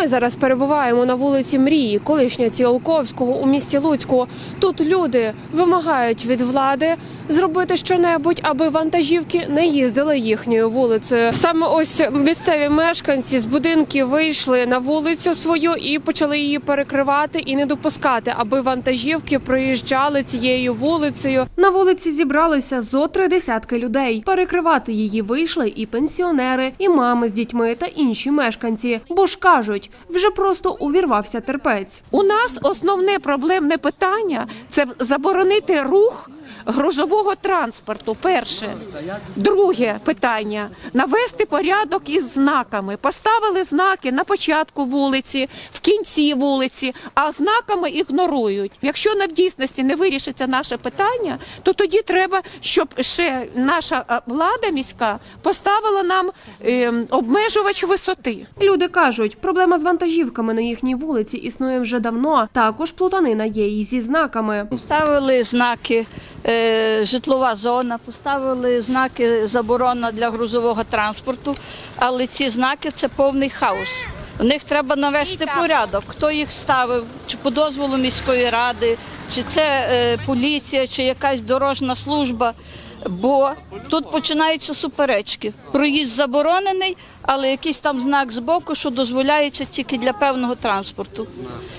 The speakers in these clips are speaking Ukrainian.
Ми зараз перебуваємо на вулиці Мрії, колишня Ціолковського у місті Луцьку. Тут люди вимагають від влади зробити щонебудь, аби вантажівки не їздили їхньою вулицею. Саме ось місцеві мешканці з будинків вийшли на вулицю свою і почали її перекривати і не допускати, аби вантажівки проїжджали цією вулицею. На вулиці зібралися зо три десятки людей. Перекривати її вийшли і пенсіонери, і мами з дітьми та інші мешканці. Бо ж кажуть, вже просто увірвався терпець. У нас основне проблемне питання це заборонити рух грузового транспорту. Перше, друге питання навести порядок із знаками. Поставили знаки на початку вулиці, в кінці вулиці, а знаками ігнорують. Якщо на в дійсності не вирішиться наше питання, то тоді треба, щоб ще наша е, влада міська поставила нам ем, обмежувач висоти. Люди кажуть, проблема з вантажівками на їхній вулиці існує вже давно. Також плутанина є і зі знаками. Поставили знаки е, житлова зона, поставили знаки заборона для грузового транспорту, але ці знаки це повний хаос. В них треба навести порядок. Хто їх ставив, чи по дозволу міської ради, чи це е, поліція, чи якась дорожна служба. Бо тут починаються суперечки. Проїзд заборонений, але якийсь там знак збоку, що дозволяється тільки для певного транспорту.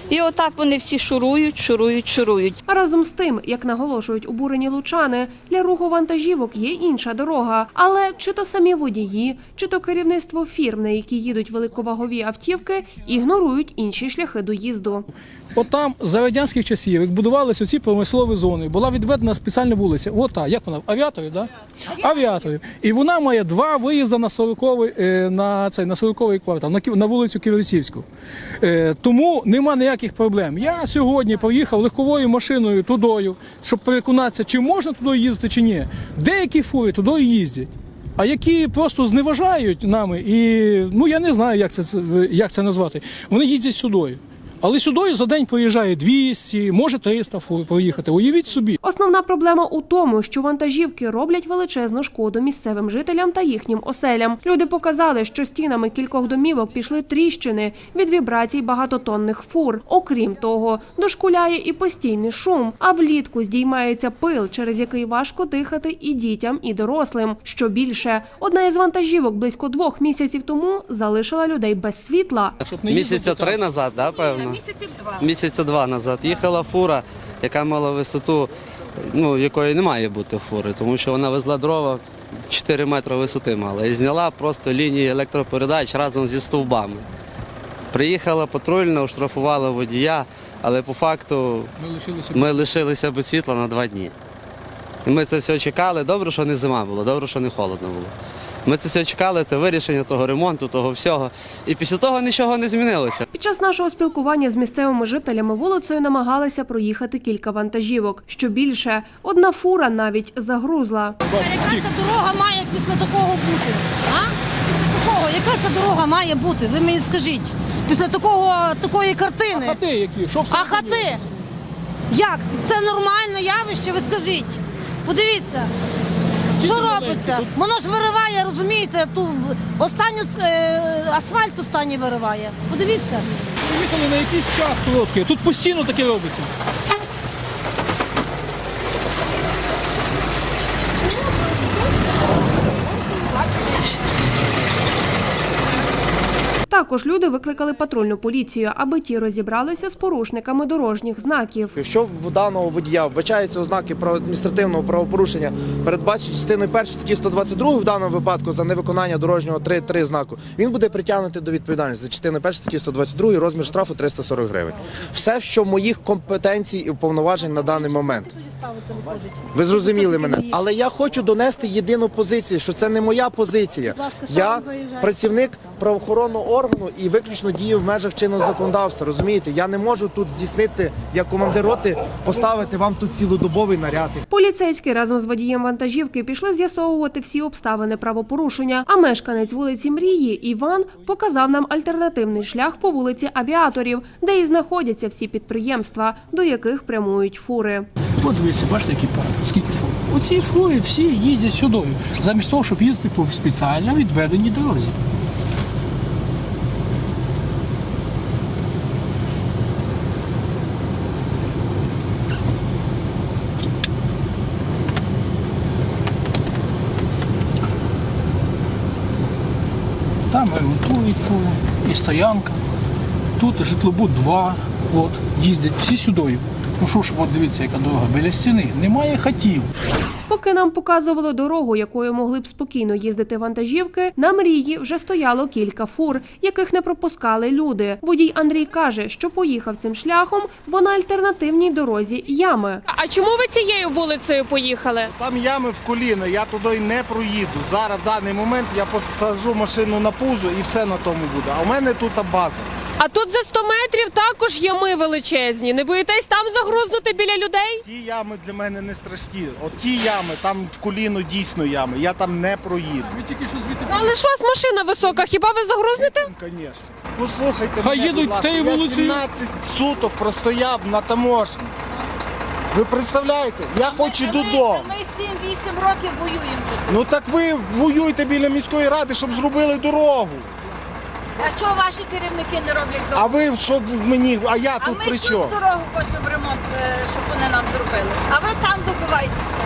І отак вони всі шурують, шурують, шурують. А разом з тим, як наголошують обурені лучани, для руху вантажівок є інша дорога. Але чи то самі водії, чи то керівництво фірм, на які їдуть великовагові автівки, ігнорують інші шляхи доїзду. От там за радянських часів, як будувалися ці промислові зони, була відведена спеціальна вулиця. От та, як вона? Авіаторів, да? Авіаторів. І вона має два виїзди на 40 на цей на 40 квартал, на, на вулицю Ківерцівську. Е, тому нема ніяких проблем. Я сьогодні поїхав легковою машиною тудою, щоб переконатися, чи можна туди їздити, чи ні. Деякі фури туди їздять. А які просто зневажають нами, і ну я не знаю, як це як це назвати. Вони їздять сюдою. Але сюди за день проїжджає 200, може 300 фур проїхати. Уявіть собі. Основна проблема у тому, що вантажівки роблять величезну шкоду місцевим жителям та їхнім оселям. Люди показали, що стінами кількох домівок пішли тріщини від вібрацій багатотонних фур. Окрім того, дошкуляє і постійний шум, а влітку здіймається пил, через який важко дихати і дітям, і дорослим. Що більше, одна із вантажівок близько двох місяців тому залишила людей без світла. Місяця три назад, да, певно? Місяців два. Місяця два назад. Їхала фура, яка мала висоту, ну, якої не має бути фури, тому що вона везла дрова 4 метри висоти мала. І зняла просто лінії електропередач разом зі стовбами. Приїхала патрульна, оштрафувала водія, але по факту Ми лишилися. ми лишилися без світла на два дні. І ми це все чекали. Добре, що не зима було, добре, що не холодно було. Ми це все чекали, те вирішення того ремонту, того всього. І після того нічого не змінилося. Під час нашого спілкування з місцевими жителями вулицею намагалися проїхати кілька вантажівок. Що більше, одна фура навіть загрузла. Яка ця дорога має після такого бути? А? Після такого, яка ця дорога має бути? Ви мені скажіть. Після такого, такої картини. Хати які? Що все А хати? Як це? Це нормальне явище, ви скажіть. Подивіться. Що робиться? Воно ж вириває, розумієте, ту останню е, асфальт останній вириває. Подивіться. Приїхали на якийсь час короткий. Тут постійно таке робиться. Також люди викликали патрульну поліцію, аби ті розібралися з порушниками дорожніх знаків. Якщо в даного водія вбачаються ознаки про адміністративного правопорушення, передбачені частиною 1 статті 122 в даному випадку за невиконання дорожнього 3.3 знаку, він буде притягнутий до відповідальності за частиною 1 статті 122 розмір штрафу 340 гривень. Все, що моїх компетенцій і повноважень на даний момент. Ви зрозуміли мене, але я хочу донести єдину позицію, що це не моя позиція. Я працівник правоохоронного органу і виключно дію в межах чинного законодавства. Розумієте, я не можу тут здійснити як командир роти поставити вам тут цілодобовий наряд. Поліцейські разом з водієм вантажівки пішли з'ясовувати всі обставини правопорушення. А мешканець вулиці Мрії Іван показав нам альтернативний шлях по вулиці Авіаторів, де і знаходяться всі підприємства, до яких прямують фури. От дивіться, бачите, які пари, скільки фур. Оці фури всі їздять сюдою, замість того, щоб їздити по спеціально відведеній дорозі. Обслуговують фуру, і стоянка. Тут житлобуд 2, от, їздять всі сюди. Ну що ж, от дивіться, яка дорога. Біля стіни немає хатів. Поки нам показували дорогу, якою могли б спокійно їздити вантажівки, на мрії вже стояло кілька фур, яких не пропускали люди. Водій Андрій каже, що поїхав цим шляхом, бо на альтернативній дорозі ями. А чому ви цією вулицею поїхали? Там ями в коліна, я туди не проїду. Зараз в даний момент я посаджу машину на пузо і все на тому буде. А у мене тут база. А тут за 100 метрів також ями величезні. Не боїтесь там загрузнути біля людей? Ті ями для мене не страшні. От ті ями, там в коліно дійсно ями. Я там не проїду. Ви тільки що звідти Але ж у вас машина висока, хіба ви загрузнете? Звісно. Послухайте Хай мене, їдуть будь ласка. Я вулицею. 17 суток простояв на таможні. Ви представляєте? Я хочу додому. Ми 7-8 років воюємо тут. Ну так ви воюєте біля міської ради, щоб зробили дорогу. А чого ваші керівники не роблять дорогу? А ви що в мені? А я А тут ми при цю чому? дорогу хочемо в ремонт, е, щоб вони нам зробили. А ви там добивайтеся.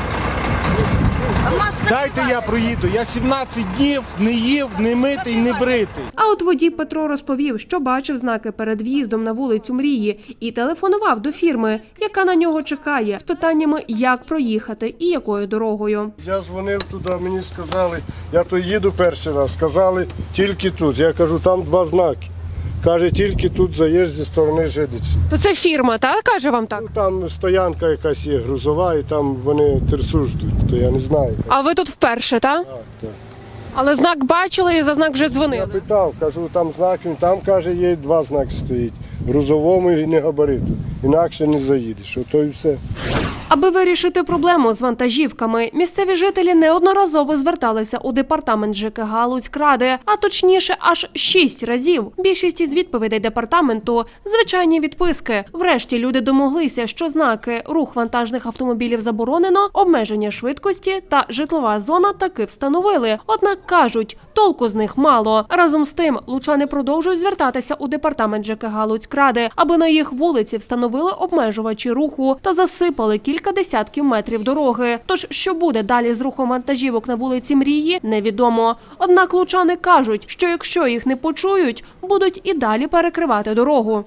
А Дайте я проїду. Я 17 днів не їв, не митий, не бритий. А от водій Петро розповів, що бачив знаки перед в'їздом на вулицю Мрії і телефонував до фірми, яка на нього чекає, з питаннями, як проїхати і якою дорогою. Я дзвонив туди, мені сказали, я то їду перший раз, сказали тільки тут. Я кажу, там два знаки. Каже, тільки тут заїзд зі сторони Жидиці. То це фірма, та каже вам так. Ну, там стоянка якась є грузова, і там вони терсу ждуть, то я не знаю. А ви тут вперше, та? Так, так. Але знак бачили і за знак вже Я дзвонили. питав, кажу, там знак, він там каже, є два знаки стоїть. Грузовому і не габариту. Інакше не заїдеш. Ото і все. Аби вирішити проблему з вантажівками, місцеві жителі неодноразово зверталися у департамент ЖКГ Луцькради, а точніше, аж шість разів. Більшість із відповідей департаменту звичайні відписки. Врешті люди домоглися, що знаки рух вантажних автомобілів заборонено, обмеження швидкості та житлова зона таки встановили. Однак кажуть, толку з них мало. Разом з тим, лучани продовжують звертатися у департамент ЖКГ Луцькради, аби на їх вулиці встановили обмежувачі руху та засипали кілька десятків метрів дороги. Тож, що буде далі з рухом вантажівок на вулиці Мрії, невідомо. Однак лучани кажуть, що якщо їх не почують, будуть і далі перекривати дорогу.